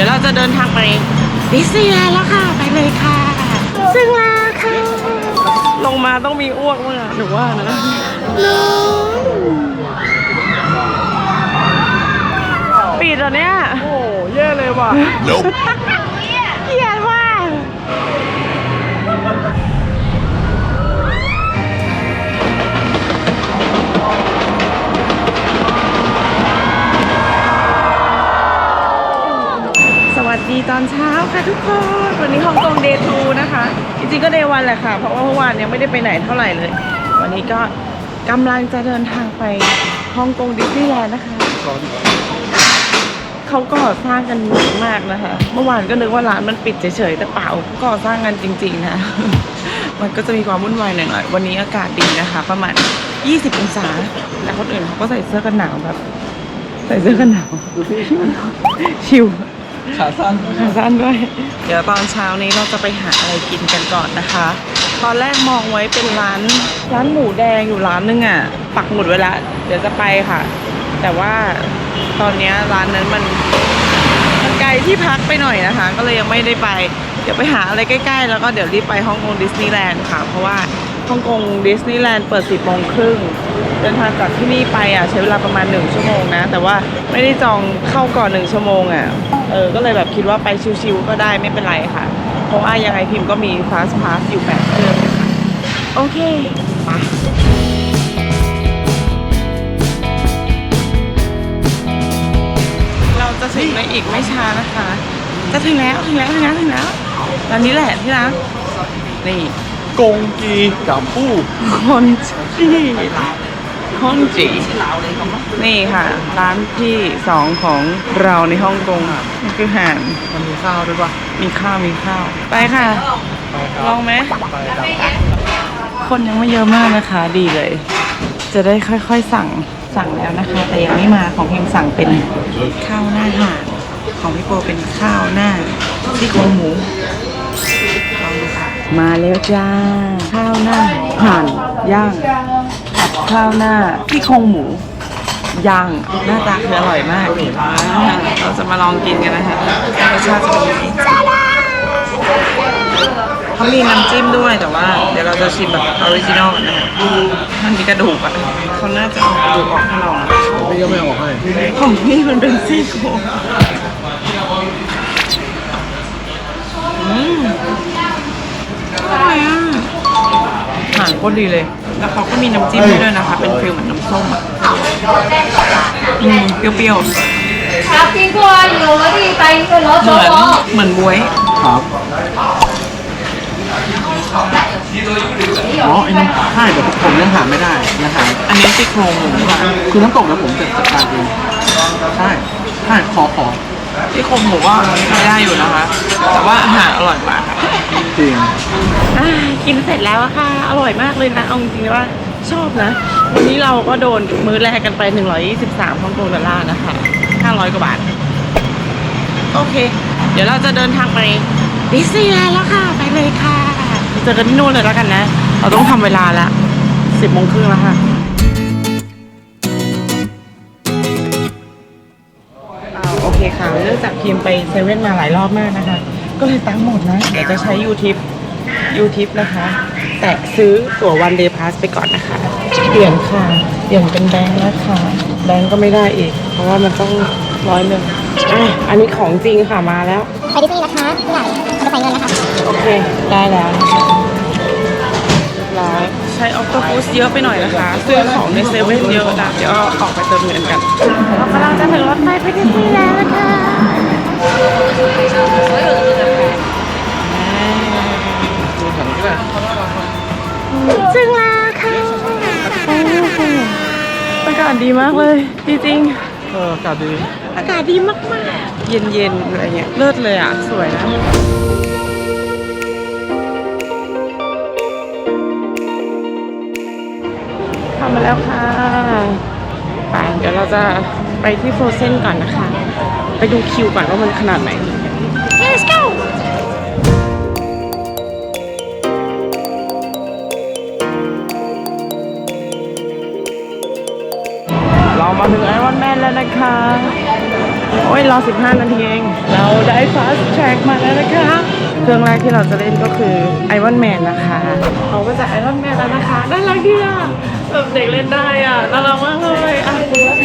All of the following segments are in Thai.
ดี๋ยวเราจะเดินทางไปดิสนีย์แลนด์แล้วค่ะ ไปเลยค่ะซึ่งแล้วค่ะ ลงมาต้องมีอ้วกมั้งอะหนูว่านะปิดเหรอเนี่ย โอ้แย่เลยว่ะเกลียดว่ะ ตอนเช้าค่ะทุกคน วันนี้ฮ่องกงเดย์ทูนะคะ จริงๆก็เดย์วันแหละค่ะ เพราะว่าเมื่อวานยังไม่ได้ไปไหนเท่าไหร่เลย วันนี้ก็กำลังจะเดินทางไปฮ่องกงดิสนีย์แลนด์นะคะ เขาก่อสร้างกันหนักมากนะคะ เมื่อวานก็นึกว่าร้านมันปิดเฉยๆ แต่เปล่าก่อสร้างกันจริง ๆ นะ มันก็จะมีความวุ่นวายหน่อยๆ วันนี้อากาศดีนะคะ ประมาณ 20 องศา แต่คนอื่นเขาก็ใส่เสื้อกันหนาวแบบ ใส่เสื้อกันหนาวดูพี่ชิว ขาสั้นขาสั้นด้วย เดี๋ยวตอนเช้านี้เราจะไปหาอะไรกินกันก่อนนะคะ ตอนแรกมองไว้เป็นร้าน ร้านหมูแดงอยู่ร้านนึงอะ ปักหมุดไว้แล้วเดี๋ยวจะไปค่ะ แต่ว่าตอนเนี้ยร้านนั้นมันมันไกลที่พักไปหน่อยนะคะ ก็เลยยังไม่ได้ไป เดี๋ยวไปหาอะไรใกล้ ๆ แล้วก็เดี๋ยวรีบไปฮ่องกงดิสนีย์แลนด์ค่ะ เพราะว่า ฮ่องกงดิสนีย์แลนด์เปิด 10โมงครึ่งเดินทางจากที่นี่ไปอะใช้เวลาประมาณ 1 ชั่วโมงนะ แต่ว่าไม่ได้จองเข้าก่อน 1 ชั่วโมงอะเออก็เลยแบบคิดว่าไปชิวๆก็ได้ไม่เป็นไรค่ะ เพราะว่ายังไงพิมพ์ก็มี Fast Pass อยู่แปดเครื่องโอเคไปเราจะถึงในอีกไม่ช้านะคะ จะถึงแล้วถึงแล้วถึงแล้วถึงแล้วตอนนี้แหละที่รักนี่ กงกีกับปู้คนจีฮ่องจีนี่ค่ะ ร้านที่สองของเราในฮ่องกงนี่คือห่านมันมีข้าวด้วยป่ะมีข้าวมีข้าว ไปค่ะไปครับลองไหมไปครับคนยังไม่เยอะมากนะคะดีเลย จะได้ค่อยๆสั่งสั่งแล้วนะคะ แต่ยังไม่มาของพิมสั่งเป็นข้าวหน้าห่านของพี่โปเป็นข้าวหน้าซี่โครงหมูลองดูค่ะ มาแล้วจ้า ข้าวหน้าห่านย่างผัดข้าวหน้าซี่โครงหมูย่างหน้าตาคืออร่อยมากเราจะมาลองกินกันนะคะรสชาติจะเป็นยังไงเขามีน้ำจิ้มด้วยแต่ว่า เดี๋ยวเราจะชิมแบบออริจินอลกันนะคะมันมีกระดูกอะเขาน่าจะเอากระดูกออกให้เราพี่ก็ไม่ออกให้ของพี่มันเป็นซี่โครงอืม ร่อยอ่ะอาหารโคตรดีเลย แล้วเขาก็มีน้ำจิ้มให้ด้วยนะคะ เป็นฟิลเหมือนน้ำส้มอ่ะอืมเปรี้ยวๆ 啊，边个啊？要攞啲第二个攞 เหมือน 咗我。 เหมือนบวย ครับอ๋อไอ้น้ำใช่แต่ผมยังหาไม่ได้ยังหา อันนี้ซี่โครงหมูค่ะ คือน้ำตกนะผมจะจัดการเองใช่ใช่ขอขอ ซี่โครงหมูก็ใช้ได้อยู่นะคะ แต่ว่าอาหารอร่อยกว่าค่ะ จริงอ่ากินเสร็จแล้วอะค่ะ อร่อยมากเลยนะ เอาจริงๆว่าชอบนะ วันนี้เราก็โดนมื้อแรกกันไป 123ฮ่องกงดอลลาร์นะคะ 500 กว่าบาท โอเค เดี๋ยวเราจะเดินทางไปดิสนีย์แลนด์แล้วค่ะ ไปเลยค่ะเจอกันที่นู่นเลยแล้วกันนะ เราต้องทำเวลาละ10โมงครึ่งแล้วค่ะโอเคค่ะ เนื่องจากพิมไปเซเว่นมาหลายรอบมากนะคะ ก็เลยตังค์หมดนะ เดี๋ยวจะใช้ยูทิปยูทิปนะคะ แต่ซื้อตั๋ววันเดย์พาสไปก่อนนะคะ เปลี่ยนค่ะ เปลี่ยนเป็นแบงค์นะคะ แบงค์ก็ไม่ได้อีก เพราะว่ามันต้องร้อยหนึ่งอะอันนี้ของจริงค่ะมาแล้ว ไปดิสนีย์นะคะที่ไหนเอาไปใส่เงินนะคะ โอเค ได้แล้วนะคะเรียบร้อยใช้ออ t โต u ูสเยอะไปหน่อยนะคะ ซื้อของในเซเว่นเยอะนะเดี๋ยวออกไปเติมเงินกัน เรากำลังจะถึงรถไฟไปดิสนีย์แล้วนะคะ ดูถังก็ได้ถึงแล้วค่ะโอ้โหอากาศดีมากเลย จริงเอออากาศดีๆอากาศดีมากๆ เย็นๆอะไรเงี้ยเลิศเลยอะ สวยนะทำมาแล้วค่ะไปเดี๋ยวเราจะไปที่โฟรเซนก่อนนะคะ ไปดูคิวก่อนว่ามันขนาดไหน Let's go เรามาถึงไอรอนแมนแล้วนะคะ โอ้ยรอ 15 นาทีเอง เราได้ฟาสต์แทร็กมาแล้วนะคะ เครื่องแรกที่เราจะเล่นก็คือไอรอนแมนนะคะเขาก็จะไอรอนแมนแล้วนะคะ น่ารักดีอะแบบเด็กเล่นได้อะ น่ารักมากเลยอะ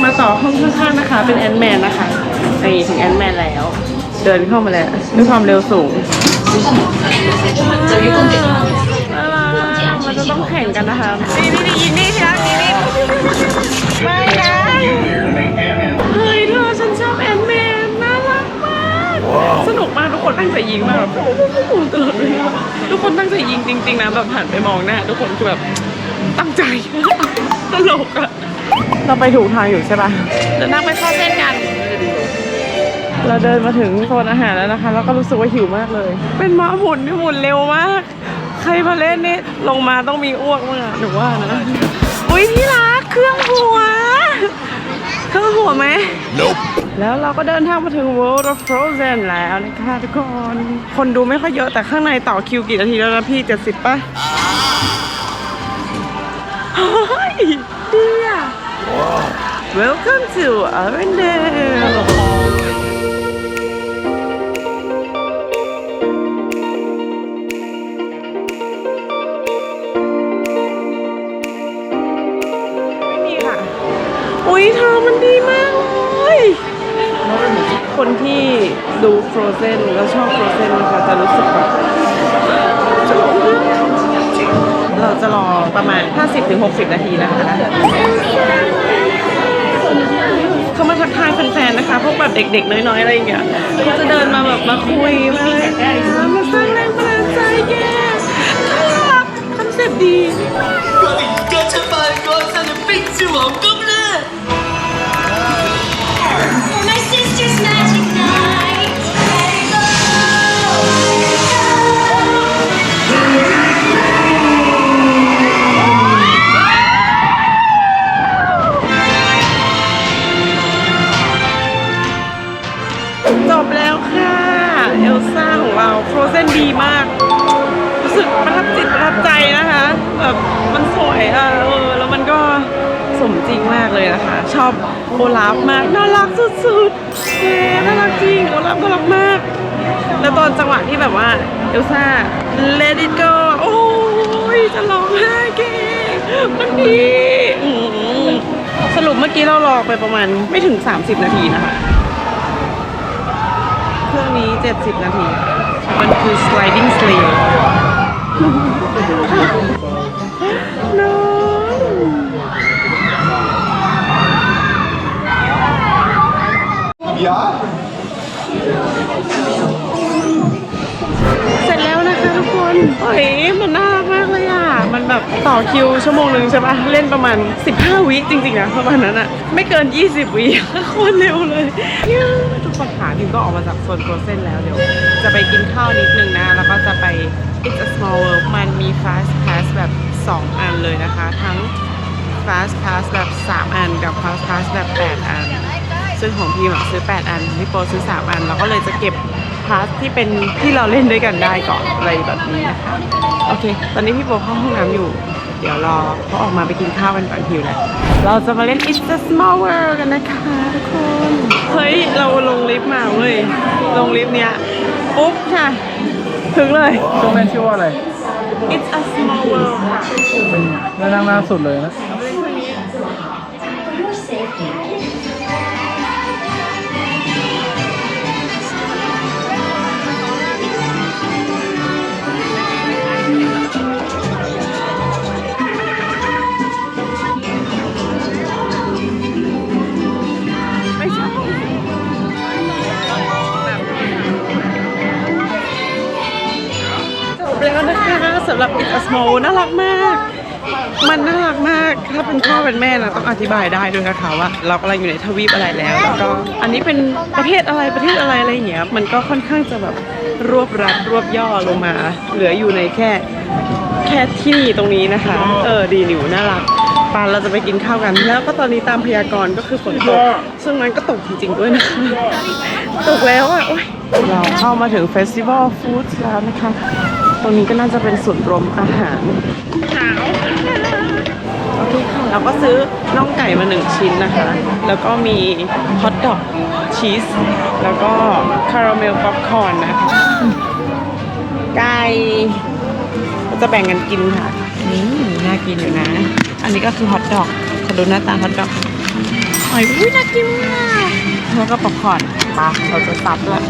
มาต่อห้องข้างๆนะคะ เป็นแอนด์แมนนะคะ นี่ถึงแอนด์แมนแล้ว เดินเข้ามาแล้วด้วยความเร็วสูงน่ารักมันจะต้องแข่งกันนะคะนี่นี่นี่ยินนี่ที่รักนี่นี่ไม่นะเฮ้ยเธอฉันชอบแอนด์แมนน่ารักมากสนุกมากทุกคนตั้งใจยิงมากแบบตลอดเลยทุกคนตั้งใจยิงจริง ๆนะแบบหันไปมองหน้าทุกคนคือแบบตั้งใจตลกอะเราไปถูกทางอยู่ใช่ปะเดี๋ยวนั่งไปเข้าเส้นกัน เราเดินมาถึงโซนอาหารแล้วนะคะ แล้วก็รู้สึกว่าหิวมากเลย เป็นม้าหมุนที่หมุนเร็วมาก ใครมาเล่นนี่ลงมาต้องมีอ้วกมั้งอะหนูว่านะอุ้ยที่รักเครื่องหัว เครื่องหัวไหมแล้วเราก็เดินทางมาถึง World of Frozen แล้วนะคะทุกคน คนดูไม่ค่อยเยอะแต่ข้างในต่อคิวกี่นาทีแล้วนะพี่ 70ป่ะเฮ้ยดีอะ Welcome to Arendelle อุ้ยเธอมันดีมากเลย คนที่ดู Frozen แล้วชอบ Frozen นะคะจะรู้สึกแบบชอบมากเราจะรอประมาณ 50-60 นาทีนะคะเขามาทักทายแฟนๆนะคะ พวกแบบเด็กๆ น้อยๆ อะไรอย่างเงี้ยเขาจะเดินมาแบบมาคุยมาอะไรอย่างเงี้ยมาสร้างแรงบันดาลใจแกน่ารักคอนเซ็ปต์ดี เลยนะคะ ชอบโอลาฟมากน่ารักสุดๆเฮ้น่ารักจริงโอลาฟน่ารักมาก แล้วตอนจังหวะที่แบบว่าเอลซ่า let it go โอ้ยจะร้องไห้เก่งมันดีสรุปเมื่อกี้เรารอไปประมาณไม่ถึง 30 นาทีนะคะ เครื่องนี้ 70 นาที มันคือ sliding sleeve น้อง เสร็จแล้วนะคะทุกคนเฮ้ยมันน่ารักมากเลยอะ มันแบบต่อคิวชั่วโมงหนึ่งใช่ปะเล่นประมาณ 15 วิจริงๆนะประมาณนั้นอะ ไม่เกิน 20 วิโคตรเร็วเลยทุกคนขาดิมก็ออกมาจากโซนโฟรเซนแล้วเดี๋ยว จะไปกินข้าวนิดนึงนะ แล้วก็จะไป It's a Small World มันมี Fast Pass แบบ 2 อันเลยนะคะ ทั้ง Fast Pass แบบ 3 อันกับ Fast Pass แบบ 8 อัน ซึ่งของพี่อะซื้อ 8 อันพี่โปซื้อ 3 อัน เราก็เลยจะเก็บพาสที่เป็นที่เราเล่นด้วยกันได้ก่อนอะไรแบบนี้นะคะโอเค ตอนนี้พี่โปเข้าห้องน้ำอยู่ เดี๋ยวรอเขาออกมาไปกินข้าวกันก่อนหิวแล้วเราจะมาเล่น It's a Small World กันนะคะทุกคน เฮ้ย เราลงลิฟต์มาเว้ย ลงลิฟต์เนี้ยปุ๊บค่ะ ถึงเลย ช่วงเล่นชื่อว่าอะไร It's a Small World ค่ะเป็นนั่งหน้าสุดเลยนะไม่ นะคะสำหรับ It's a Small น่ารักมาก มันน่ารักมาก ถ้าเป็นพ่อเป็นแม่นะต้องอธิบายได้ด้วยนะคะว่า เรากำลังอยู่ในทวีปอะไรแล้วแล้วก็อันนี้เป็นประเทศอะไรประเทศอะไรอะไรอย่างเงี้ยมันก็ค่อนข้างจะแบบรวบรัดรวบย่อลงมา เหลืออยู่ในแค่แค่ที่นี่ตรงนี้นะคะ เออดีหนิวน่ารักปานเราจะไปกินข้าวกัน แล้วก็ตอนนี้ตามพยากรณ์ก็คือฝนตก ซึ่งมันก็ตกจริงๆด้วยนะคะตกแล้วอะโอ๊ยเราเข้ามาถึงเฟสติวัลฟู้ดแล้วนะคะ ตรงนี้ก็น่าจะเป็นส่วนย์รวมอาหารหนาวอเคค่ะเราก็ซื้อน่องไก่มาหนึ่งชิ้นนะคะ แล้วก็มีฮอทดอกชีส แล้วก็คาราเมลป๊อปคอร์นนะคะ ไก่เราจะแบ่งกันกินค่ะอืมน่ากินอยู่นะ อันนี้ก็คือฮอทดอกขอดูหน้าตาฮอทดอกอ๋อยอุ้ยน่ากินมากแล้วก็ป๊อปคอร์นปะเราจะซับแล้ว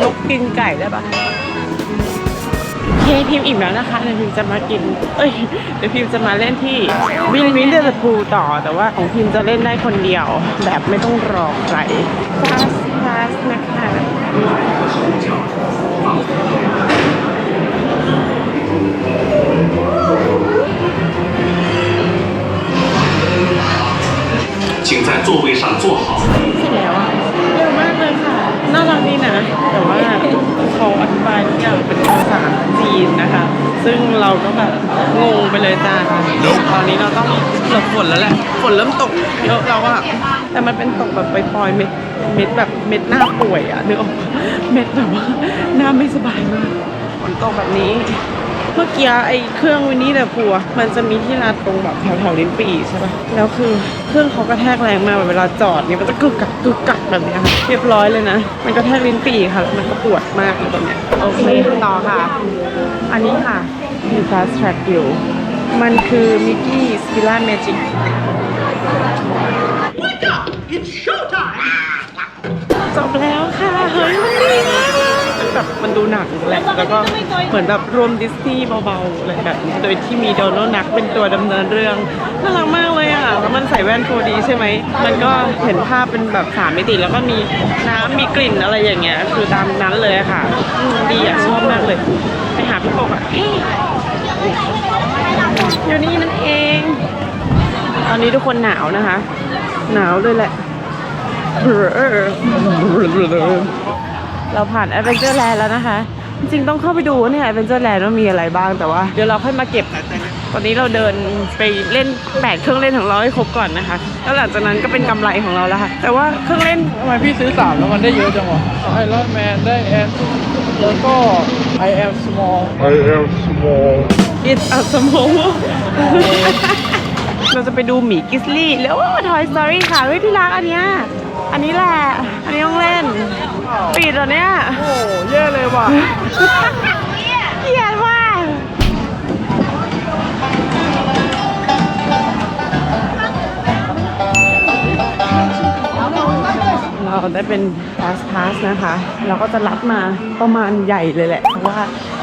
นกกินไก่ได้ปะโอเคพิมพ์อิ่มแล้วนะคะเดี๋ยวพิมพ์จะมากิน เอ้ยเดี๋ยวพิมพ์จะมาเล่นที่วินวินเดอร์พูต่อแต่ว่าของพิมพ์จะเล่นได้คนเดียว แบบไม่ต้องรอใครฟาสฟาสนะคะ 请在座位上坐好。 เสร็จแล้วอะเร็วมากเลยค่ะ น่ารักดีนะ แต่ว่าเขาอธิบายทุกอย่างเป็นภาษาจีนนะคะ ซึ่งเราก็แบบงงไปเลยจ้าตอนนี้เราต้องหลบฝนแล้วแหละ ฝนเริ่มตกเยอะแล้วอะแต่มันเป็นตกแบบปล่อยๆเม็ด เม็ดแบบเม็ดหน้าป่วยอะนึกออกปะเม็ดแบบว่าหน้าไม่สบายมาก ฝนตกแบบนี้ เมื่อกี้ไอ้เครื่องวินนี่แต่พัว มันจะมีที่รัดตรงแบบแถวแถวๆลิ้นปี่ใช่ปะแล้วคือเครื่องเขากระแทกแรงมากแบบเวลาจอดเนี่ยมันจะกึกกักกึกกักแบบเนี้ยค่ะเรียบร้อยเลยนะ มันกระแทกลิ้นปี่ค่ะแล้วมันก็ปวดมากเลยตอนเนี้ยโอเคต่อค่ะ อันนี้ค่ะมี fast track อยู่ มันคือมิกกี้สปิล่าเมจิก จบแล้วค่ะเฮ้ยมันดีมากเลยแบบมันดูหนังแหละแล้วก็เหมือนแบบรวมดิสนีย์เบาๆอะไรแบบนี้โดยที่มีโดนัลด์นักเป็นตัวดำเนินเรื่องน่ารักมากเลยอะแล้วมันใส่แว่น 4D ใช่ไหมมันก็เห็นภาพเป็นแบบสามมิติแล้วก็มีน้ำมีกลิ่นอะไรอย่างเงี้ยคือตามนั้นเลยค่ะดีอะชอบมากเลย ไปหาพี่ปกอะเฮ้ยอยู่นี่นั่นเอง ตอนนี้ทุกคนหนาวนะคะ หนาวเลยแหละ เราผ่าน a d v e n t u r e Land แล้วนะคะ จริงๆต้องเข้าไปดูว่าเนี่ย a d v e n t u r e Land ว่ามีอะไรบ้างแต่ว่า เดี๋ยวเราค่อยมาเก็บ ตอนนี้เราเดินไปเล่น8เครื่องเล่นของเราให้ครบก่อนนะคะ แล้วหลังจากนั้นก็เป็นกำไรของเราแล้วค่ะ แต่ว่าเครื่องเล่นทำไมพี่ซื้อสามแล้วมันได้เยอะจังวะไอรอนแมนได้แอนแล้วก็ I am small I am small. It's a small เราจะไปดูหมีกิสลี่แล้ว Toy Story ค่ะเฮ้ยที่รักอันเนี้ย อันนี้แหละ อันนี้ต้องเล่น ปิดเหรอเนี่ย โอ้แย่เลยว่ะเกลียดว่ะเราได้เป็น fast pass นะคะ เราก็จะรับมาประมาณใหญ่เลยแหละ เพราะว่า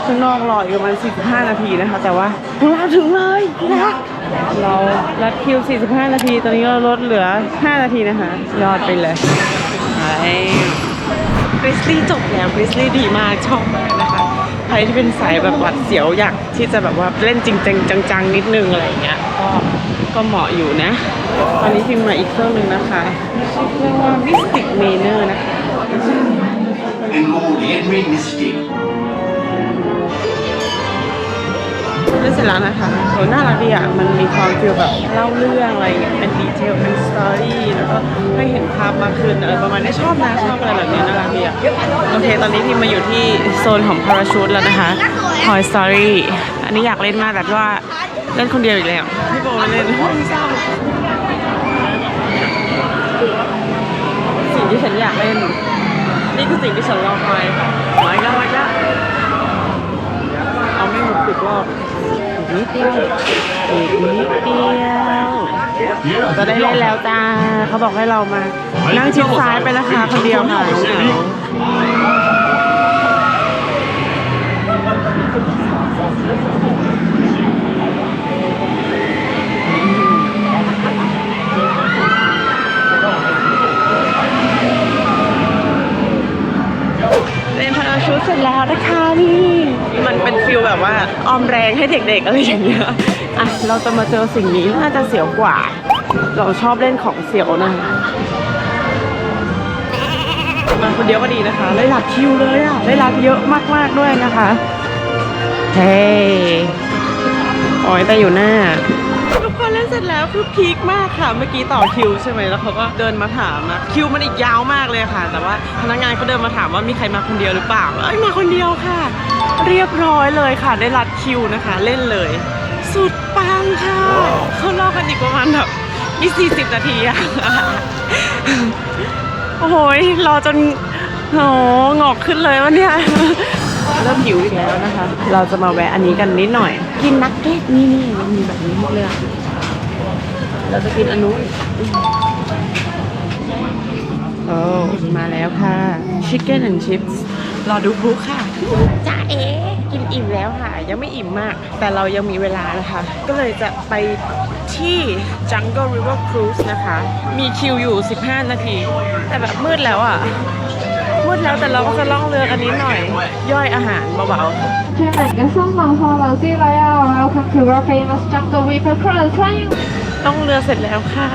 ข้างนอกรออีกประมาณ 45 นาทีนะคะ แต่ว่าเราถึงเลยพี่รัก เรารัดคิว 45 นาที ตอนนี้เราลดเหลือ 5 นาทีนะคะ ยอดไปเลยไปกริซลี่จบแล้วกริซลี่ดีมาก ชอบมากนะคะ ใครที่เป็นสายแบบหวัดเสียวอยากที่จะแบบว่าเล่นจริงจังจังๆ นิดนึงอะไรอย่างเงี้ย ก็ก็เหมาะอยู่นะ ตอนนี้พิมพ์มาอีกเครื่องหนึ่งนะคะชื่อเครื่องว่า Mystic Manor นะคะเป็นโรงเรียนเมนิสติก เล่นเสร็จแล้วนะคะโหน่ารักดีอะ มันมีความฟีลแบบเล่าเรื่องอะไรอย่างเงี้ย เป็นดีเทล เป็นสตอรี่ แล้วก็ให้เห็นภาพมากขึ้นอะไรประมาณนี้ชอบนะชอบอะไรแบบนี้น่ารักดีอะ โอเค ตอนนี้พิมมาอยู่ที่โซนของพาราชูตแล้วนะคะ Toy Story อันนี้อยากเล่นมากแต่ว่าเล่นคนเดียวอีกแล้ว พี่โบไม่เล่นเศร้าสิ่งที่ฉันอยากเล่น นี่คือสิ่งที่ฉันรอคอยมาอีกแล้วมาอีกแล้วเอาไม่หมดสิบรอบ นิดเดียวอีกนิดเดียว จะได้เล่นแล้วจ้า เขาบอกให้เรามา นั่งชิดซ้ายไปนะคะคนเดียวค่ะเหงาเล่นพาราชูทเสร็จแล้วนะคะนี่ เป็นฟิลแบบว่าออมแรงให้เด็กๆอะไรอย่างเงี้ยอะเราจะมาเจอสิ่งนี้น่าจะเสียวกว่า เราชอบเล่นของเสียวนะมาคนเดียวก็ดีนะคะได้หลักคิวเลยอะได้หลักเยอะมากๆด้วยนะคะเฮ้ยอ๋อยแต่อยู่หน้าทุกคนเล่นเสร็จแล้วคือพีคมากค่ะเมื่อกี้ต่อคิวใช่ไหมแล้วเขาก็เดินมาถามนะคิวมันอีกยาวมากเลยค่ะ แต่ว่าพนักงานเขาเดินมาถามว่ามีใครมาคนเดียวหรือเปล่าเอ้ยมาคนเดียวค่ะ เรียบร้อยเลยค่ะ ได้รัดคิวนะคะ เล่นเลย สุดปังค่ะ เขารอกันอีกประมาณแบบอีกสี่สิบนาทีอะโอ้โหยรอจนโหงอกขึ้นเลยวะเนี่ย เริ่มหิวอีกแล้วนะคะ เราจะมาแวะอันนี้กันนิดหน่อย กินนักเก็ตนี่นี่มันมีแบบนี้ให้เลือกเราจะกินอันนู้นโอ้มาแล้วค่ะ Chicken and Chips รอดูพ ลุค่ะจ้าเอ๋กินอิ่มแล้วค่ะ ยังไม่อิ่มมาก แต่เรายังมีเวลานะคะ ก็เลยจะไปที่ Jungle River Cruise นะคะ มีคิวอยู่ 15 นาที แต่แบบมืดแล้วอะ มืดแล้วแต่เราก็จะล่องเรือกันนิดหน่อย ย่อยอาหารเบา Welcome to our famous Jungle River Cruise Line. ๆต้องเรือเสร็จแล้วค่ะ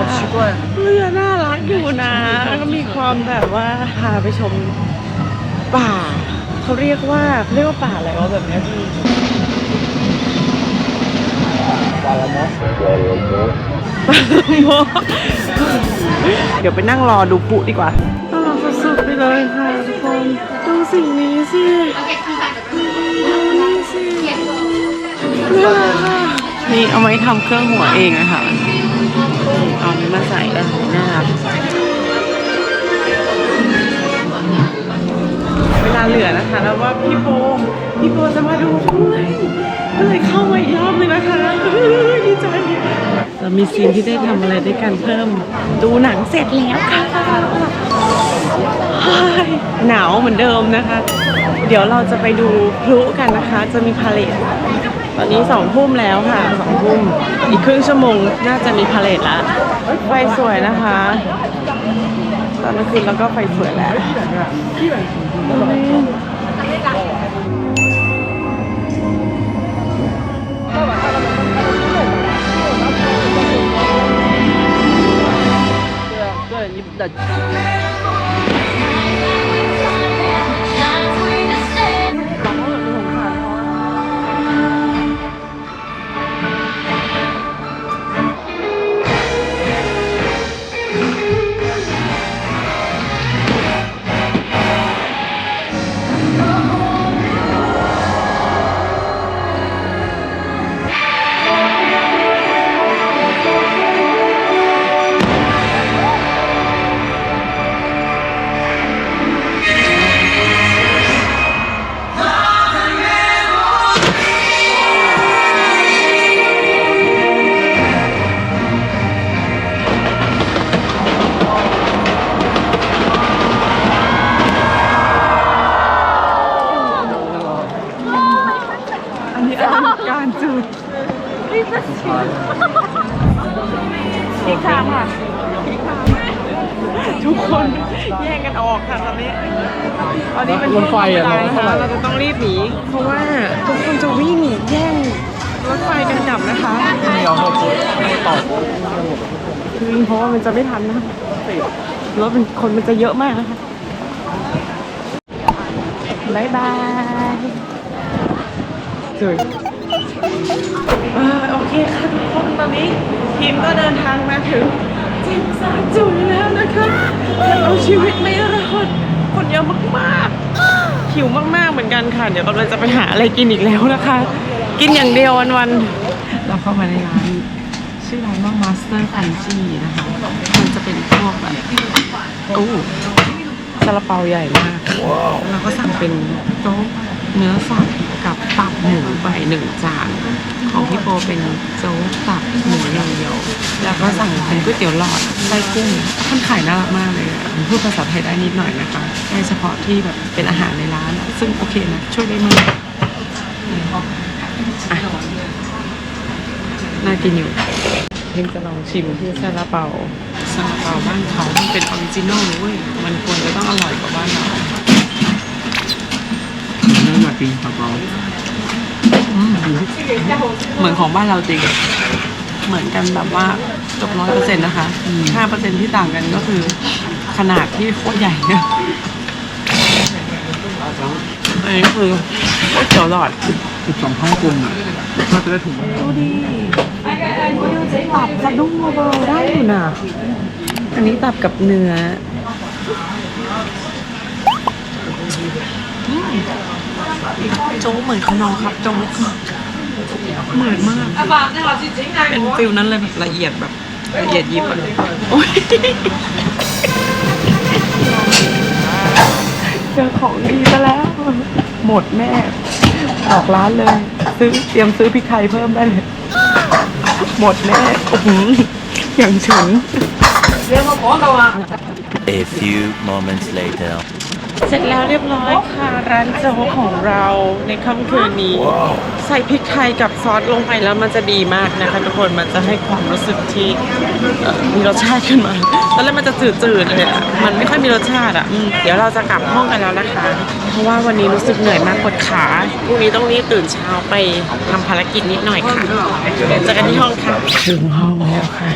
เรือน่ารักอยู่นะแล้วก็มีความแบบว่าพาไปชม ป่า เขาเรียกว่าเรียกว่าป่าอะไรวะแบบเนี้ยพี่ปลาละมดเดี๋ยวไปนั่งรอดูปุดีกว่าน่ารักสุดๆไปเลยค่ะทุกคนดูสิ่งนี้สิดูนี่สิน่ารักอะนี่เอาไว้ทำเครื่องหัวเองนะคะเอานี้มาใส่ได้น่ารัก เวลาเหลือนะคะ แล้วว่าพี่โบพี่โบจะมาดูด้วยก็เลยเข้ามาอีกรอบนึงนะคะดีใจเรามีซีนที่ได้ทำอะไรด้วยกันเพิ่ม ดูหนังเสร็จแล้วค่ะหนาวเหมือนเดิมนะคะ เดี๋ยวเราจะไปดูพลุกันนะคะ จะมีพาเลทตอนนี้สองทุ่มแล้วค่ะสองทุ่มอีกครึ่งชั่วโมงน่าจะมีพาเลทแล้วไฟสวยนะคะ ตอนกลางคืนเราก็ไฟสวยแล้ว 对对，你的 ฟอะช่วงรเวถลาไฟนะคะเราจะต้องรีบหนี เพราะว่าทุกคนจะวิ่งแย่งรถไฟกันกลับนะคะไม่ยอมให้พูดไม่ตอบคือวิ่งเพราะว่ามันจะไม่ทันนะคะรถมันคนมันจะเยอะมากนะคะบายบายจุยอ่าโอเคค่ะทุกคนตอนนี้ทีมก็เดินทางมาถึงจิมซาจุยแล้วนะคะยังเอาชีวิตไม่รอดคนเยอะมากๆ หิวมากๆเหมือนกันค่ะ เดี๋ยวกำลังจะไปหาอะไรกินอีกแล้วนะคะ กินอย่างเดียววันๆเราเข้ามาในร้านชื่อร้านว่า Master c u n c h i นะคะ มันจะเป็นพวกแบบโอ้ ซาลาเปาใหญ่มากแล้วก็สั่งเป็นโจ๊กเนื้อสับกับตับหมูไปหนึ่งจานของพี่โปเป็นโจ๊กตับหมูอย่างเดียวแล้วก็สั่งเป็นก๋วยเตี๋ยวหลอดไส้กุ้งท่านขายน่ารักมากเลยอะผมพูดภาษาไทยได้นิดหน่อยนะคะได้เฉพาะที่แบบเป็นอาหารในร้านอะซึ่งโอเคนะช่วยได้มากอะน่ากินอยู่เพิ่งจะลองชิมที่ซาลาเปาซาลาเปาบ้านเขามันเป็นออริจินอลเลยเว้ยมันควรจะต้องอร่อยกว่าบ้านเรานั่นมากินกระเป๋าอืมเหมือนของบ้านเราจริง เหมือนกันแบบว่าเกือบร้อยเปอร์เซ็นต์นะคะห้าเปอร์เซ็นต์ที่ต่างกันก็คือ ขนาดที่โคตรใหญ่เนี่ยอันนี้ก็คือก๋วยเตี๋ยวหลอดสิบสองห้องกลมอะน่าจะได้ถุงดูดิ ตับสะดุ้งเบาๆได้อยู่นะอันนี้ตับกับเนื้อโจ๊กเหมือนขนองครับโจ๊กเหมือนมากเป็นฟิลนั้นเลยแบบละเอียดแบบละเอียดยิบอะโอ๊ยเจอของดีซะแล้ว หมดแม่ออกร้านเลย ซื้อเตรียมซื้อพริกไทยเพิ่มได้เลย หมดแน่โอ้โหอย่างฉุน A few moments later. เสร็จแล้วเรียบร้อยค่ะ ร้านโจ๊กของเราในค่ำคืนนี้ ใส่พริกไทยกับซอสลงไปแล้วมันจะดีมากนะคะทุกคนมันจะให้ความรู้สึกที่เอ่อมีรสชาติขึ้นมาตอนแรกมันจะจืดๆเลยอะมันไม่ค่อยมีรสชาติอะอืมเดี๋ยวเราจะกลับห้องกันแล้วนะคะ เพราะว่าวันนี้รู้สึกเหนื่อยมากปวดขาพรุ่งนี้ต้องรีบตื่นเช้าไปทำภารกิจนิดหน่อยค่ะเจอกันที่ห้องค่ะถึงห้องแล้วค่ะ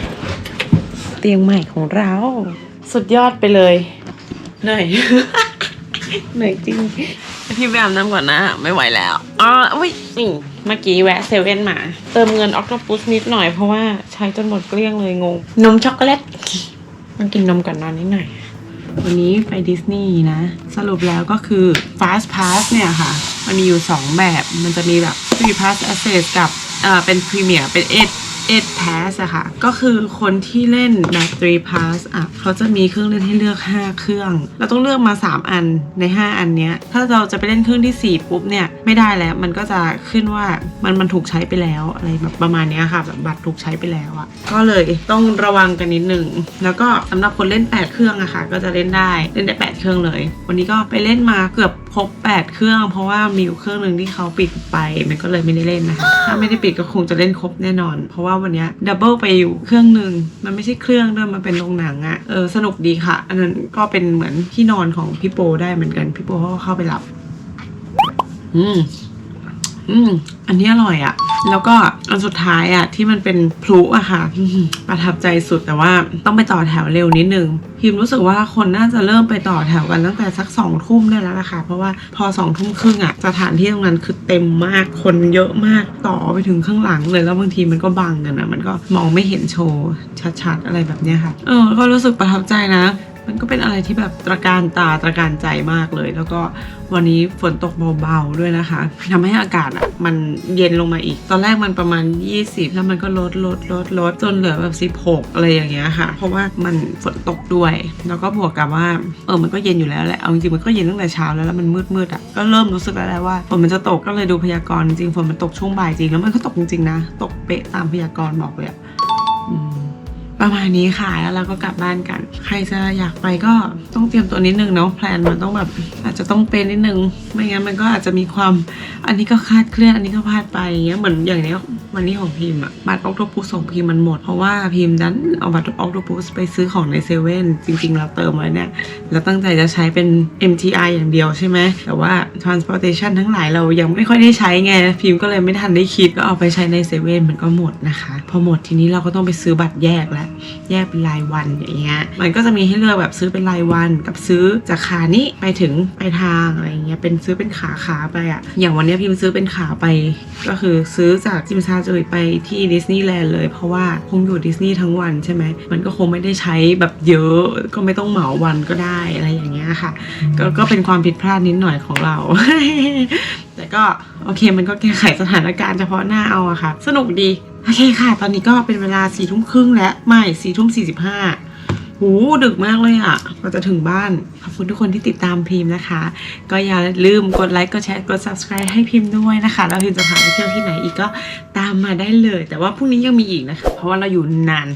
เตียงใหม่ของเรา สุดยอดไปเลยเหนื่อย เหนื่อยจริง พี่แปอาน้ำก่อนนะ ไม่ไหวแล้วอ๋อวิยนี่เมื่อกี้แวะเซเว่นมา เติมเงินออกตปุสนิดหน่อยเพราะว่าใช้จนหมดเกลี้ยงเลยงง นมช็อกโกแลตมันกินนมก่อนนอนนิดหน่อย วันนี้ไปดิสนีย์นะ สรุปแล้วก็คือ Fast Pass เนี่ยค่ะ มันมีอยู่ 2 แบบ มันจะมีแบบ Free Pass Access กับ เอ่อ เป็น Premier เป็นเอส เอ็ดแพสอะค่ะ ก็คือคนที่เล่น Mac 3 pass อะเขาจะมีเครื่องเล่นให้เลือก 5 เครื่อง เราต้องเลือกมา 3 อันใน 5 อันเนี้ย ถ้าเราจะไปเล่นเครื่องที่ 4 ปุ๊บเนี่ย ไม่ได้แล้ว มันก็จะขึ้นว่ามันมันถูกใช้ไปแล้วอะไรแบบประมาณเนี้ยค่ะแบบบัตรถูกใช้ไปแล้วอะก็เลยต้องระวังกันนิดหนึ่ง แล้วก็สำหรับคนเล่น 8 เครื่องอะค่ะ ก็จะเล่นได้เล่นได้ 8 เครื่องเลย วันนี้ก็ไปเล่นมาเกือบครบ 8 เครื่อง เพราะว่ามีเครื่องหนึ่งที่เขาปิดไป มันก็เลยไม่ได้เล่นนะคะถ้าไม่ได้ปิดก็คงจะเล่นครบแน่นอน เพราะว่าวันเนี้ดับเบิลไปอยู่เครื่องหนึ่งมันไม่ใช่เครื่องด้วยมันเป็นโรงหนังอะเออสนุกดีค่ะ อันนั้นก็เป็นเหมือนที่นอนของพี่โปได้เหมือนกันพี่โปเขาก็เข้าไปหลับ อืมอืมอันนี้อร่อยอะ แล้วก็อันสุดท้ายอะที่มันเป็นพลุอะค่ะ ประทับใจสุดแต่ว่าต้องไปต่อแถวเร็วนิดนึง พิมรู้สึกว่าคนน่าจะเริ่มไปต่อแถวกันตั้งแต่สักสองทุ่มได้แล้วนะคะ เพราะว่าพอสองทุ่มครึ่งอะสถานที่ตรงนั้นคือเต็มมากคนเยอะมากต่อไปถึงข้างหลังเลยแล้วบางทีมันก็บังกันอะมันก็มองไม่เห็นโชว์ชัดๆอะไรแบบเนี้ยค่ะ เออ ก็รู้สึกประทับใจนะ มันก็เป็นอะไรที่แบบตระการตาตระการใจมากเลย แล้วก็วันนี้ฝนตกเบาๆด้วยนะคะทำให้อากาศอะมันเย็นลงมาอีก ตอนแรกมันประมาณ 20 แล้วมันก็ลดลดลดลดจนเหลือแบบ 16 อะไรอย่างเงี้ยค่ะ เพราะว่ามันฝนตกด้วย แล้วก็บวกกับว่าเออมันก็เย็นอยู่แล้วแหละเอาจริงมันก็เย็นตั้งแต่เช้าแล้วแล้วมันมืดมืดอะก็เริ่มรู้สึกแล้วแหละว่าฝนมันจะตกก็เลยดูพยากรณ์จริงฝนมันตกช่วงบ่ายจริงแล้วมันก็ตกจริงๆนะ ตกเป๊ะตามพยากรณ์บอกเลยอะ ประมาณนี้ค่ะแล้วเราก็กลับบ้านกัน ใครจะอยากไปก็ต้องเตรียมตัวนิดนึงเนาะแพลนมันต้องแบบอาจจะต้องเป็นนิดนึง ไม่งั้นมันก็อาจจะมีความอันนี้ก็คาดเคลื่อนอันนี้ก็พลาดไปเงี้ยเหมือนอย่างเนี้ยวันนี้ของพิมพ์อะบัตรออกโตปุสของพิมพ์มันหมด เพราะว่าพิมพ์ดันเอาบัตรออกโตปุสไปซื้อของในเซเว่นจริงๆเราเติมไว้เนี่ยเราตั้งใจจะใช้เป็น MTI อย่างเดียวใช่ไหมแต่ว่า transportation ทั้งหลายเรายังไม่ค่อยได้ใช้ไงพิมพ์ก็เลยไม่ทันได้คิดก็เอาไปใช้ในเซเว่นมันก็หมดนะคะ พอหมดทีนี้เราก็ต้องไปซื้อบัตรแยกแล้วแยกเป็นรายวันอย่างเงี้ยมันก็จะมีให้เลือกแบบซื้อเป็นรายวัน กับซื้อจากขานี้ไปถึงไปทางอะไรเงี้ยเป็นซื้อเป็นขาขาไปอะอย่างวันนี้พิมซื้อเป็นขาไป ก็คือซื้อจากจิมซาจุยไปที่ดิสนีย์แลนด์เลยเพราะว่าคงอยู่ดิสนีย์ทั้งวันใช่ไหมมันก็คงไม่ได้ใช้แบบเยอะก็ไม่ต้องเหมาวันก็ได้อะไรอย่างเงี้ยค่ะ ก็ก็เป็นความผิดพลาดนิดหน่อยของเราแต่ก็โอเคมันก็แก้ไขสถานการณ์เฉพาะหน้าเอาอะค่ะ สนุกดี โอเคค่ะ ตอนนี้ก็เป็นเวลาสี่ทุ่มครึ่งแล้วไม่สี่ทุ่มสี่สิบห้าหูดึกมากเลยอะ่ะกว่าจะถึงบ้าน ขอบคุณทุกคนที่ติดตามพิมพ์นะคะ ก็อย่าลืมกดไลค์ กดแชร์ กด subscribe ให้พิมพ์ด้วยนะคะ แล้วพิมพ์จะพาไปเที่ยวที่ไหนอีกก็ตามมาได้เลย แต่ว่าพรุ่งนี้ยังมีอีกนะคะ เพราะว่าเราอยู่นาน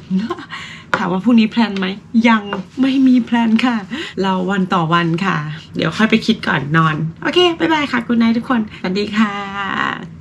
ถามว่าพรุ่งนี้แพลนไหม ยังไม่มีแพลนค่ะ เราวันต่อวันค่ะ เดี๋ยวค่อยไปคิดก่อนนอน โอเค บ๊ายบายค่ะ คุณนายทุกคน สวัสดีค่ะ